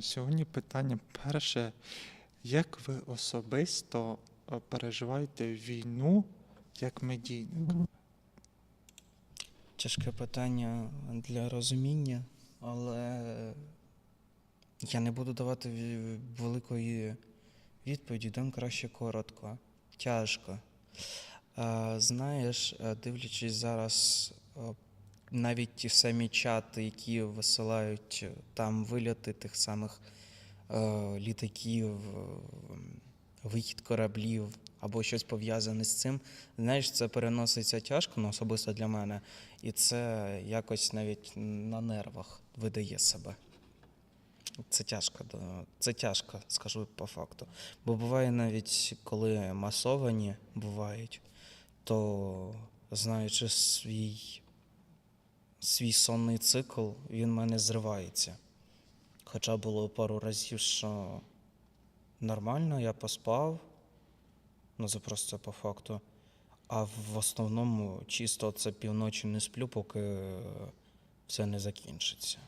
Сьогодні питання перше. Як ви особисто е, переживаєте війну як медійник? Тяжке питання для розуміння, але я не буду давати великої відповіді, дам краще коротко. Тяжко. Е, Знаєш, е, дивлячись зараз, навіть ті самі чати, які висилають е, там вильоти тих самих е, літаків, е, вихід кораблів або щось пов'язане з цим, знаєш, це переноситься тяжко, ну, особисто для мене. І це якось навіть на нервах видає себе. Це тяжко, це тяжко, скажу по факту. Бо буває навіть, коли масовані бувають, то знаючи свій, свій сонний цикл, він в мене зривається. Хоча було пару разів, що нормально, я поспав, ну це просто по факту. А в основному чисто це півночі не сплю, поки все не закінчиться.